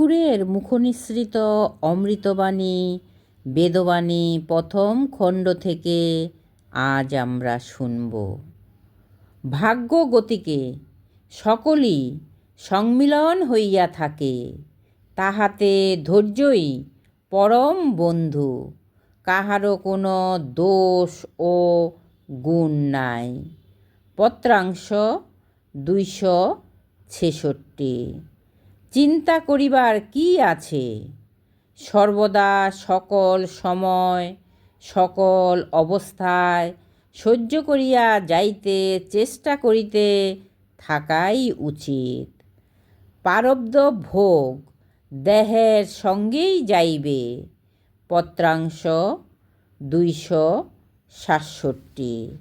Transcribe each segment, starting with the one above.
ঠাকুরের মুখনিসৃত অমৃতবাণী, বেদবাণী প্রথম খণ্ড থেকে আজ আমরা শুনব। ভাগ্য গতিকে সকলই সংমিলন হইয়া থাকে, তাহাতে ধৈর্যই পরম বন্ধু, কাহারও কোনো দোষ ও গুণ নাই। পত্রাংশ দুইশো ছেষট্টি। চিন্তা করিবার কি আছে? সর্বদা সকল সময়, সকল অবস্থায় সহ্য করিয়া যাইতে, চেষ্টা করিতে থাকাই উচিত। পারব্ধ ভোগ দেহের সঙ্গেই যাইবে। পত্রাংশ দুইশো সাতষট্টি।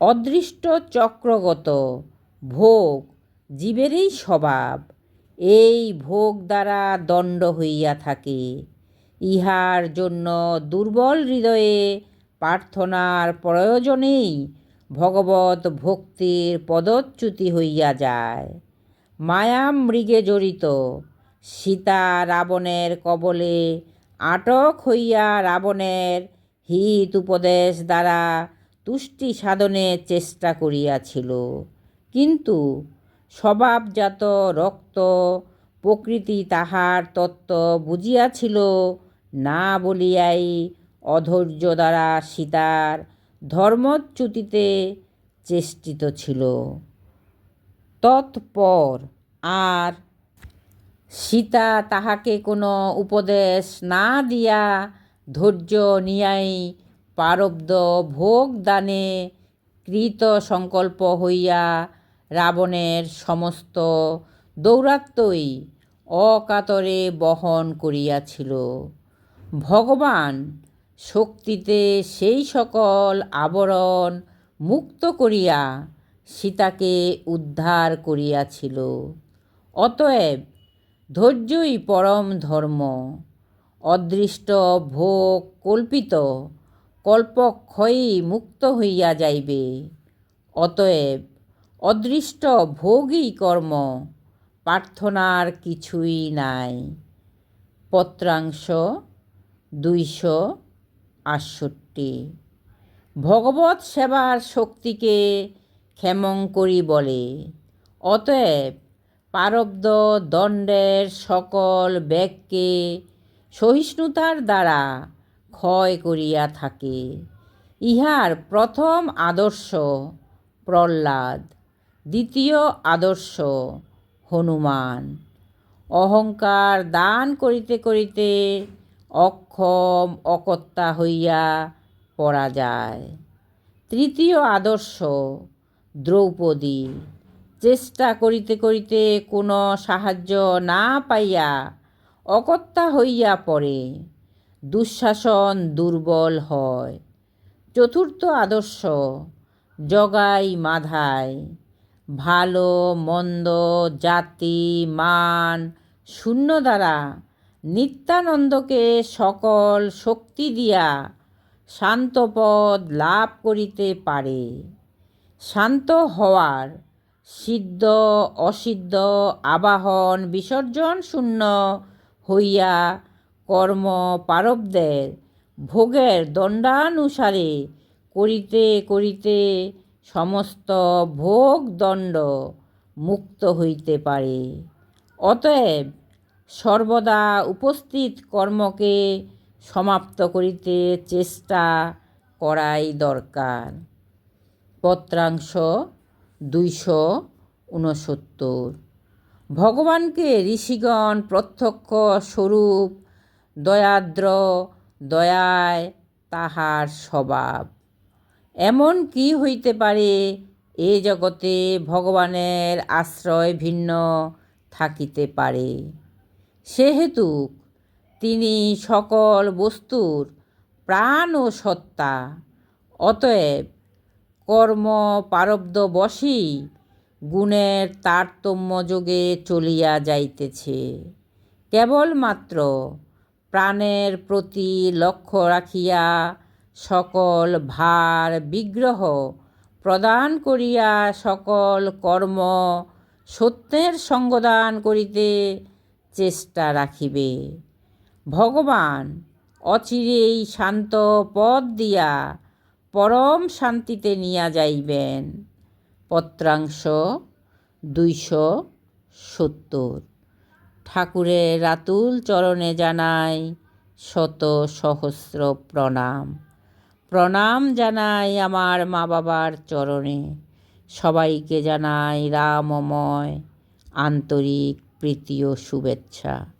অদৃষ্ট চক্রগত ভোগ জীবেরই স্বভাব। এই ভোগ দ্বারা দণ্ড হইয়া থাকে। ইহার জন্য দুর্বল হৃদয়ে প্রার্থনার প্রয়োজনেই ভগবত ভক্তির পদচ্যুতি হইয়া যায়। মায়া মৃগে জড়িত, সীতা রাবণের কবলে আটক হইয়া রাবণের হিত উপদেশ দ্বারা তুষ্টি সাধনের চেষ্টা করিয়াছিল। কিন্তু স্বভাবজাত রক্ত, প্রকৃতি তাহার তত্ত্ব বুঝিয়াছিল, না বলিয়াই অধৈর্য দ্বারা সীতার ধর্মচ্যুতিতে চেষ্টিত ছিল। তৎপর আর সীতা তাহাকে কোনো উপদেশ না দিয়া ধৈর্য নিয়াই পারব্ধ ভোগ দানে কৃত সংকল্প হইয়া রাবণের সমস্ত দৌরাত্মই অকাতরে বহন করিয়াছিল। ভগবান শক্তিতে সেই সকল আবরণ মুক্ত করিয়া সীতাকে উদ্ধার করিয়াছিল। অতএব ধৈর্যই পরম ধর্ম। অদৃষ্ট ভোগ কল্পিত কল্পক্ষয়ই মুক্ত হইয়া যাইবে। অতএব অদৃষ্ট ভোগই কর্ম, প্রার্থনার কিছুই নাই। পত্রাংশ দুইশো আটষট্টি। ভগবত সেবার শক্তিকে ক্ষেমঙ্করী বলে। অতএব পারব্ধ দণ্ডের সকল ব্যাগকে সহিষ্ণুতার দ্বারা ক্ষয় করিয়া থাকে। ইহার প্রথম আদর্শ প্রহ্লাদ। দ্বিতীয় আদর্শ, হনুমান। অহংকার দান করিতে করিতে অক্ষম অকর্তা হইয়া পড়া যায়। তৃতীয় আদর্শ, দ্রৌপদী। চেষ্টা করিতে করিতে কোনো সাহায্য না পাইয়া অকর্তা হইয়া পড়ে। দুঃশাসন দুর্বল হয়। চতুর্থ আদর্শ, জগাই মাধায় ভালো, মন্দ, জাতি, মান, শূন্য দ্বারা নিত্যানন্দকে সকল শক্তি দিয়া শান্তপদ লাভ করিতে পারে। শান্ত হওয়ার সিদ্ধ, অসিদ্ধ, আবাহন, বিসর্জন শূন্য হইয়া কর্ম পারবদের ভোগের দণ্ডানুসারে করিতে করিতে সমস্ত ভোগ দণ্ড মুক্ত হইতে পারে। অতএব সর্বদা উপস্থিত কর্মকে সমাপ্ত করিতে চেষ্টা করাই দরকার। পত্রাংশ দুইশো ঊনসত্তর। ভগবানকে ঋষিগণ প্রত্যক্ষ স্বরূপ দয়াদ্র দয়ায় তাহার স্বভাব। এমন কি হইতে পারে? এ জগতে ভগবানের আশ্রয় ভিন্ন থাকিতে পারে। সেহেতু তিনি সকল বস্তুর প্রাণ ও সত্তা, অতএব কর্ম পারব্ধবশী গুণের তারতম্য যোগে চলিয়া যাইতেছে। কেবলমাত্র প্রাণের প্রতি লক্ষ্য রাখিয়া সকল ভার বিগ্রহ প্রদান করিয়া সকল কর্ম সত্যের সঙ্গদান করিতে চেষ্টা রাখিবে। ভগবান অচিরেই শান্ত পথ দিয়া পরম শান্তিতে নিয়া যাইবেন। পত্রাংশ দুইশো সত্তর। ঠাকুরের রাতুল চরণে জানাই শত সহস্র প্রণাম। প্রণাম জানাই আমার মা বাবার চরণে। সবাইকে জানাই রামময় আন্তরিক প্রীতি ও শুভেচ্ছা।